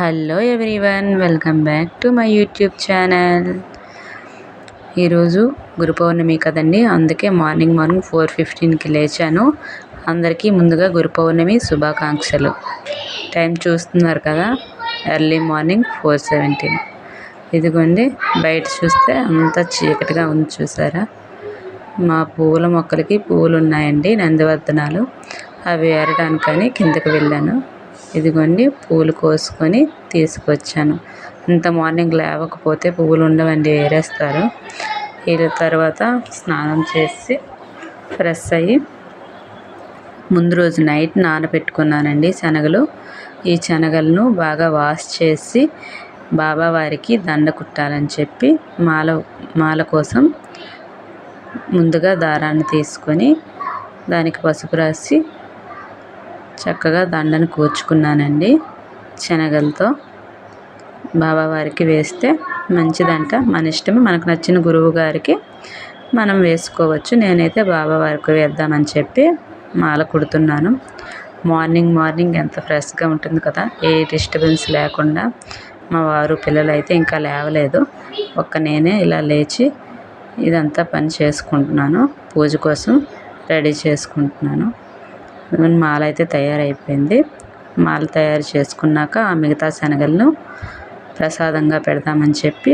Hello everyone welcome back to my YouTube channel ఈరోజు గురు పౌర్ణమి కదండి అందుకే మార్నింగ్ మార్నింగ్ ఫోర్ ఫిఫ్టీన్కి లేచాను. అందరికీ ముందుగా గురు పౌర్ణమి శుభాకాంక్షలు. టైం చూస్తున్నారు కదా ఎర్లీ మార్నింగ్ ఫోర్ సెవెంటీన్. ఇదిగోండి బయట చూస్తే అంత చీకటిగా ఉంది చూసారా? మా పూల మొక్కలకి పూలు ఉన్నాయండి నందివర్ధనాలు అవి ఏరడానికని కిందకి వెళ్ళాను. ఇదిగోండి పూలు కోసుకొని తీసుకొచ్చాను. ఇంత మార్నింగ్ లేవకపోతే పువ్వులు ఉండవండి ఏరేస్తారు. వీళ్ళ తర్వాత స్నానం చేసి ఫ్రెష్ అయ్యి ముందు రోజు నైట్ నానబెట్టుకున్నానండి శనగలు. ఈ శనగలను బాగా వాష్ చేసి బాబావారికి దండ కుట్టాలని చెప్పి మాల మాల కోసం ముందుగా దారాన్ని తీసుకొని దానికి పసుపు రాసి చక్కగా దండను కూర్చుకున్నానండి శనగలతో. బాబావారికి వేస్తే మంచిదంట. మన ఇష్టం మనకు నచ్చిన గురువు గారికి మనం వేసుకోవచ్చు. నేనైతే బాబావారికి వేద్దామని చెప్పి మాల కుడుతున్నాను. మార్నింగ్ మార్నింగ్ ఎంత ఫ్రెష్గా ఉంటుంది కదా. ఏ డిస్టర్బెన్స్ లేకుండా మా వారు పిల్లలు అయితే ఇంకా లేవలేదు. ఒక్క నేనే ఇలా లేచి ఇదంతా పని చేసుకుంటున్నాను. పూజ కోసం రెడీ చేసుకుంటున్నాను. మాల అయితే తయారైపోయింది. మాల తయారు చేసుకున్నాక ఆ మిగతా శనగలను ప్రసాదంగా పెడదామని చెప్పి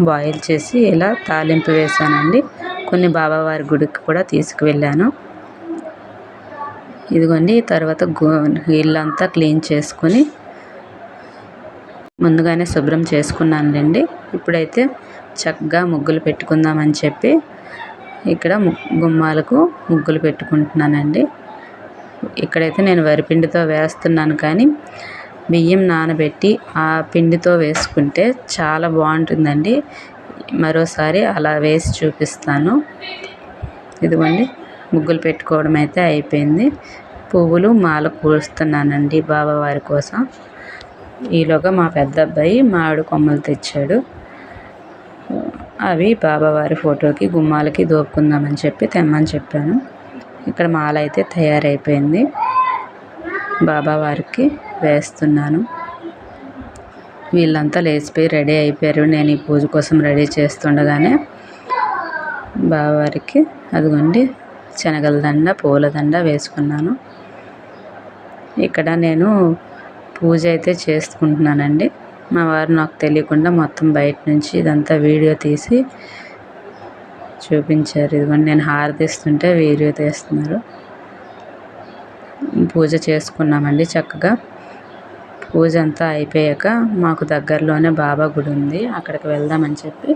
బాయిల్ చేసి ఇలా తాలింపు వేసానండి కొన్ని బాబావారి గుడికి కూడా తీసుకువెళ్ళాను. ఇదిగోండి తర్వాత గో ఇల్లంతా క్లీన్ చేసుకొని ముందుగానే శుభ్రం చేసుకున్నానండి ఇప్పుడైతే చక్కగా ముగ్గులు పెట్టుకుందామని చెప్పి ఇక్కడ గుమ్మాలకు ముగ్గులు పెట్టుకుంటున్నానండి. ఇక్కడైతే నేను వరిపిండితో వేస్తున్నాను కానీ బియ్యం నానబెట్టి ఆ పిండితో వేసుకుంటే చాలా బాగుంటుందండి. మరోసారి అలా వేసి చూపిస్తాను. ఇదిగోండి ముగ్గులు పెట్టుకోవడం అయితే అయిపోయింది. పువ్వులు మాల కూరుస్తున్నానండి బాబావారి కోసం. ఈలోగా మా పెద్ద అబ్బాయి మామిడి కొమ్మలు తెచ్చాడు. అవి బాబావారి ఫోటోకి గుమ్మాలకి దోపుకుందామని చెప్పి తెమ్మని చెప్పాను. ఇక్కడ మాల అయితే తయారైపోయింది. బాబావారికి వేస్తున్నాను. వీళ్ళంతా లేచిపోయి రెడీ అయిపోయారు. నేను ఈ పూజ కోసం రెడీ చేస్తుండగానే బాబావారికి అదిగోండి శనగల దండ పూల దండ వేసుకున్నాను. ఇక్కడ నేను పూజ అయితే చేసుకుంటున్నానండి. మా వారు నాకు తెలియకుండా మొత్తం బయట నుంచి ఇదంతా వీడియో తీసి చూపించారు. ఇదిగోండి నేను హారతిస్తుంటే వీడియో తీస్తున్నారు. పూజ చేసుకున్నామండి చక్కగా. పూజ అంతా అయిపోయాక మాకు దగ్గరలోనే బాబా గుడి ఉంది. అక్కడికి వెళ్దామని చెప్పి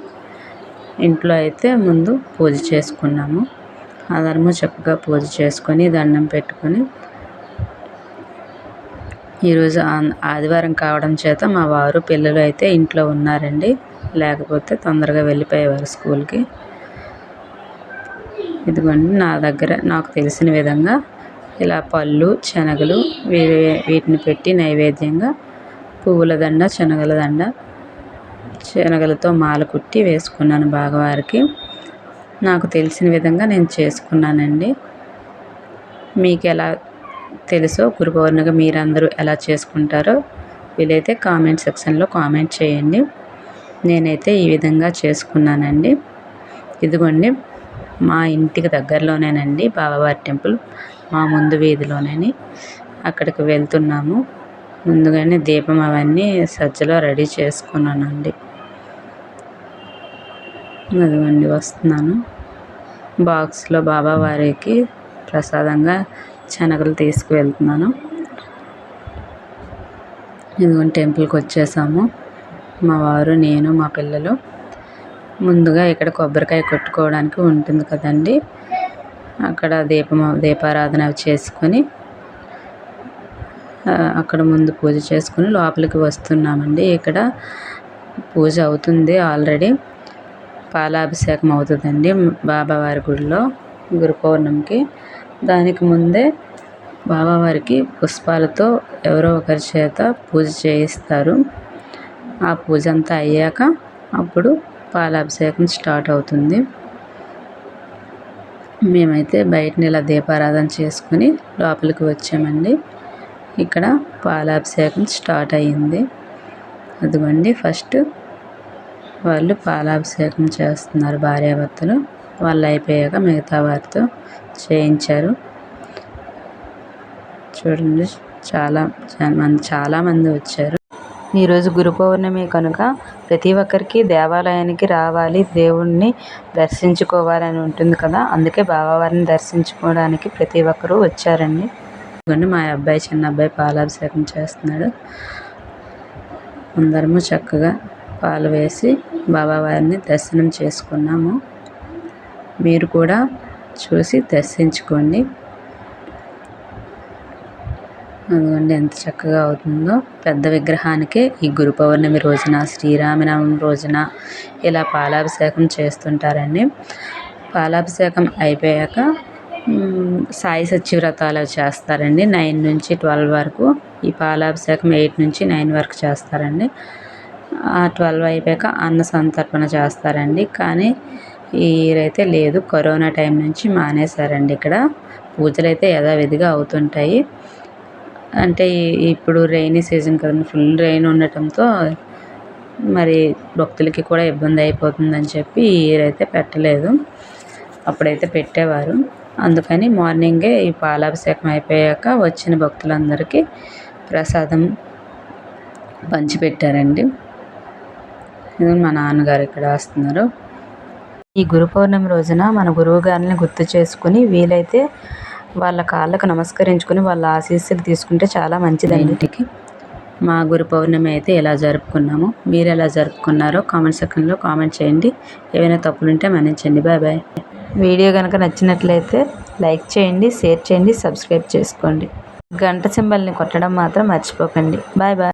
ఇంట్లో అయితే ముందు పూజ చేసుకున్నాము. అందరము చక్కగా పూజ చేసుకొని దండం పెట్టుకొని ఈరోజు ఆదివారం కావడం చేత మా వారు పిల్లలు అయితే ఇంట్లో ఉన్నారండి. లేకపోతే తొందరగా వెళ్ళిపోయేవారు స్కూల్కి. ఇదిగోండి నా దగ్గర నాకు తెలిసిన విధంగా ఇలా పళ్ళు శనగలు వీటిని పెట్టి నైవేద్యంగా పువ్వుల దండ శనగల దండ శనగలతో మాల కుట్టి వేసుకున్నాను బాగవారికి. నాకు తెలిసిన విధంగా నేను చేసుకున్నానండి. మీకు ఎలా తెలుసో గురు పౌర్ణిగా మీరందరూ ఎలా చేసుకుంటారో వీలైతే కామెంట్ సెక్షన్లో కామెంట్ చేయండి. నేనైతే ఈ విధంగా చేసుకున్నానండి. ఇదిగోండి మా ఇంటికి దగ్గరలోనేనండి బాబావారి టెంపుల్ మా ముందు వీధిలోనే అక్కడికి వెళ్తున్నాము. ముందుగానే దీపం అవన్నీ సజ్జలో రెడీ చేసుకున్నానండి. అదిగోండి వస్తున్నాను. బాక్స్లో బాబావారికి ప్రసాదంగా శనగలు తీసుకువెళ్తున్నాను. ఇదిగోండి టెంపుల్కి వచ్చేసాము. మా వారు నేను మా పిల్లలు ముందుగా ఇక్కడ కొబ్బరికాయ కొట్టుకోవడానికి ఉంటుంది కదండి. అక్కడ దీపం దీపారాధన చేసుకొని అక్కడ ముందు పూజ చేసుకుని లోపలికి వస్తున్నామండి. ఇక్కడ పూజ అవుతుంది ఆల్రెడీ. పాలాభిషేకం అవుతుందండి బాబావారి గుడిలో గురు పౌర్ణమికి. దానికి ముందే బాబావారికి పుష్పాలతో ఎవరో ఒకరి చేత పూజ చేయిస్తారు. ఆ పూజ అంతా అయ్యాక అప్పుడు పాలాభిషేకం స్టార్ట్ అవుతుంది. మేమైతే బయటని ఇలా దీపారాధన చేసుకుని లోపలికి వచ్చామండి. ఇక్కడ పాలాభిషేకం స్టార్ట్ అయ్యింది. అదిగోండి ఫస్ట్ వాళ్ళు పాలాభిషేకం చేస్తున్నారు భార్యాభర్తలు. వాళ్ళు అయిపోయాక మిగతా వారితో చేయించారు. చూడండి చాలా మంది చాలామంది వచ్చారు. ఈరోజు గురు పౌర్ణమి కనుక ప్రతి ఒక్కరికి దేవాలయానికి రావాలి దేవుణ్ణి దర్శించుకోవాలని ఉంటుంది కదా. అందుకే బాబావారిని దర్శించుకోవడానికి ప్రతి ఒక్కరూ వచ్చారండి. ఇదిగోండి మా అబ్బాయి చిన్న అబ్బాయి పాలాభిషేకం చేస్తున్నాడు. అందరము చక్కగా పాలు వేసి బాబావారిని దర్శనం చేసుకున్నాము. మీరు కూడా చూసి దర్శించుకోండి. అదిగోండి ఎంత చక్కగా అవుతుందో. పెద్ద విగ్రహానికి ఈ గురు పౌర్ణమి రోజున శ్రీరామనవమి రోజున ఇలా పాలాభిషేకం చేస్తుంటారండి. పాలాభిషేకం అయిపోయాక సాయి సత్యవ్రతాలు చేస్తారండి. నైన్ నుంచి ట్వెల్వ్ వరకు ఈ పాలాభిషేకం ఎయిట్ నుంచి నైన్ వరకు చేస్తారండి. ఆ ట్వెల్వ్ అయిపోయాక అన్న సంతర్పణ చేస్తారండి. కానీ ఈరైతే లేదు. కరోనా టైం నుంచి మానేశారండి ఇక్కడ. పూజలు అయితే యథావిధిగా అవుతుంటాయి. అంటే ఇప్పుడు రైనీ సీజన్ కదండి ఫుల్ రెయిన్ ఉండటంతో మరి భక్తులకి కూడా ఇబ్బంది అయిపోతుందని చెప్పి ఈరైతే పెట్టలేదు. అప్పుడైతే పెట్టేవారు. అందుకని మార్నింగే ఈ పాలాభిషేకం అయిపోయాక వచ్చిన భక్తులందరికీ ప్రసాదం పంచిపెట్టారండి. ఇది మా నాన్నగారు ఇక్కడ వస్తున్నారు ఈ గురు పౌర్ణమి రోజున మన గురువు గారిని గుర్తు చేసుకుని వీలైతే వాళ్ళ కాళ్ళకు నమస్కరించుకుని వాళ్ళ ఆశీస్సులు తీసుకుంటే చాలా మంచిదండి. ఇంటికి మా గురు పౌర్ణమి అయితే ఎలా జరుపుకున్నాము మీరు ఎలా జరుపుకున్నారో కామెంట్ సెక్షన్లో కామెంట్ చేయండి. ఏమైనా తప్పులుంటే మన్నించండి. Bye bye. వీడియో కనుక నచ్చినట్లయితే లైక్ చేయండి షేర్ చేయండి సబ్స్క్రైబ్ చేసుకోండి. గంట సింబల్ని కొట్టడం మాత్రం మర్చిపోకండి. Bye bye.